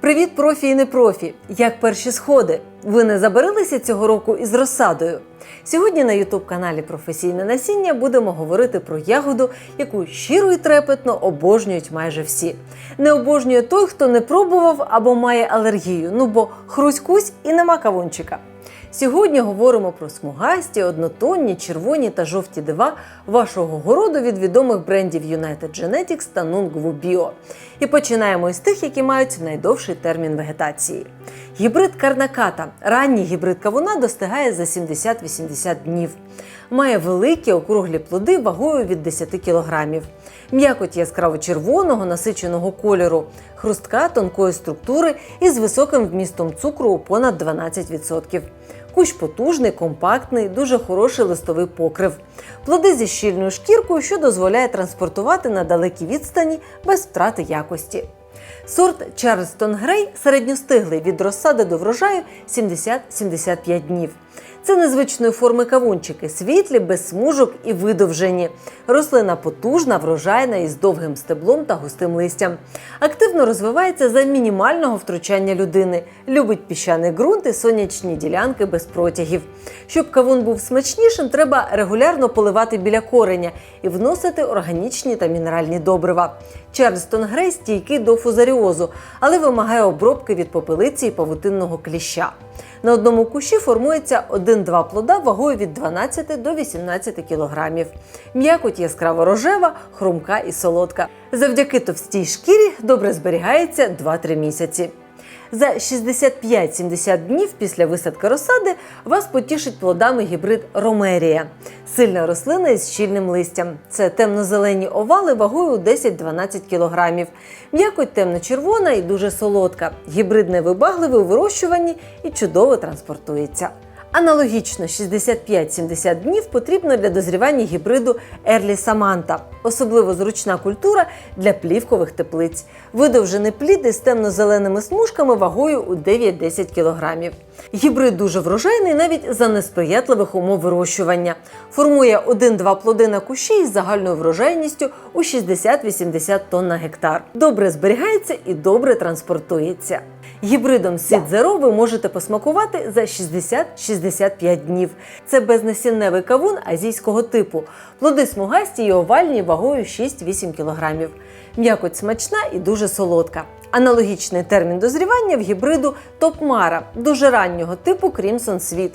Привіт, профі і не профі! Як перші сходи? Ви не забарилися цього року із розсадою? Сьогодні на Ютуб-каналі Професійне насіння будемо говорити про ягоду, яку щиро і трепетно обожнюють майже всі. Не обожнює той, хто не пробував або має алергію. Ну бо хруськусь і нема кавунчика. Сьогодні говоримо про смугасті, однотонні, червоні та жовті дива вашого городу від відомих брендів United Genetics та Nungwu Bio. І починаємо із тих, які мають найдовший термін вегетації. Гібрид карнаката. Ранній гібрид кавуна достигає за 70-80 днів. Має великі округлі плоди вагою від 10 кг. М'якоть яскраво червоного насиченого кольору, хрустка тонкої структури із високим вмістом цукру у понад 12%. Кущ потужний, компактний, дуже хороший листовий покрив. Плоди зі щільною шкіркою, що дозволяє транспортувати на далекі відстані без втрати якості. Сорт Чарльстон Грей середньостиглий від розсади до врожаю 70-75 днів. Це незвичної форми кавунчики, світлі, без смужок і видовжені. Рослина потужна, врожайна із довгим стеблом та густим листям. Активно розвивається за мінімального втручання людини. Любить піщаний ґрунт і сонячні ділянки без протягів. Щоб кавун був смачнішим, треба регулярно поливати біля кореня і вносити органічні та мінеральні добрива. Чарльстон Грей стійкий до фузаріозу, але вимагає обробки від попелиці і павутинного кліща. На одному кущі формується 1-2 плода вагою від 12 до 18 кг. М'якоть яскраво рожева, хрумка і солодка. Завдяки товстій шкірі добре зберігається 2-3 місяці. За 65-70 днів після висадки розсади вас потішить плодами гібрид Ромерія. Сильна рослина із щільним листям. Це темно-зелені овали вагою 10-12 кг. М'якоть темно-червона і дуже солодка. Гібридне вибагливе у вирощуванні і чудово транспортується. Аналогічно 65-70 днів потрібно для дозрівання гібриду Ерлі Саманта. Особливо зручна культура для плівкових теплиць. Видовжений плід із темно-зеленими смужками вагою у 9-10 кг. Гібрид дуже врожайний навіть за несприятливих умов вирощування. Формує 1-2 плоди на кущі із загальною врожайністю у 60-80 тонн на гектар. Добре зберігається і добре транспортується. Гібридом Zero ви можете посмакувати за 60-65 днів. Це безнасінневий кавун азійського типу. Плоди смугасті і овальні вагою 6-8 кг. М'якоть смачна і дуже солодка. Аналогічний термін дозрівання в гібриду Топмара, дуже раннього типу Crimson Sweet.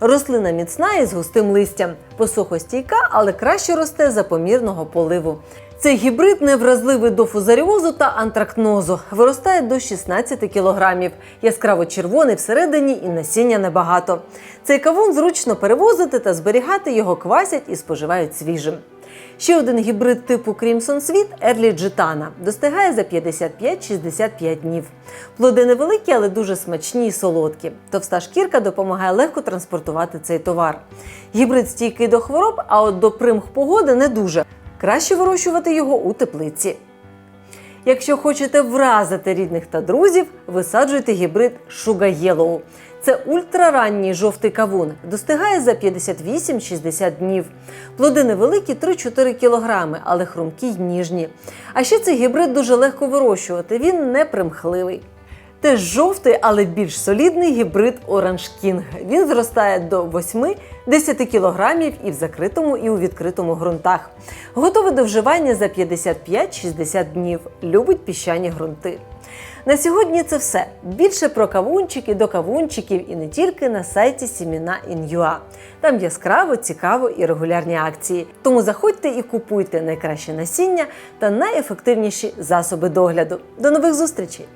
Рослина міцна і з густим листям, посухостійка, але краще росте за помірного поливу. Цей гібрид невразливий до фузаріозу та антракнозу. Виростає до 16 кг. Яскраво червоний всередині і насіння небагато. Цей кавун зручно перевозити та зберігати його квасять і споживають свіжим. Ще один гібрид типу Crimson Sweet Ерлі Джитана достигає за 55-65 днів. Плоди невеликі, але дуже смачні і солодкі. Товста шкірка допомагає легко транспортувати цей товар. Гібрид стійкий до хвороб, а от до примх погоди не дуже. Краще вирощувати його у теплиці. Якщо хочете вразити рідних та друзів, висаджуйте гібрид Sugar. Це ультраранній жовтий кавун, достигає за 58-60 днів. Плоди невеликі 3-4 кг, але хрумкі й ніжні. А ще цей гібрид дуже легко вирощувати, він не примхливий. Теж жовтий, але більш солідний гібрид Orange King. Він зростає до 8-10 кг і в закритому, і у відкритому ґрунтах. Готовий до вживання за 55-60 днів. Любить піщані ґрунти. На сьогодні це все. Більше про кавунчики до кавунчиків і не тільки на сайті Сіміна Ін'юа. Там яскраво, цікаво і регулярні акції. Тому заходьте і купуйте найкраще насіння та найефективніші засоби догляду. До нових зустрічей!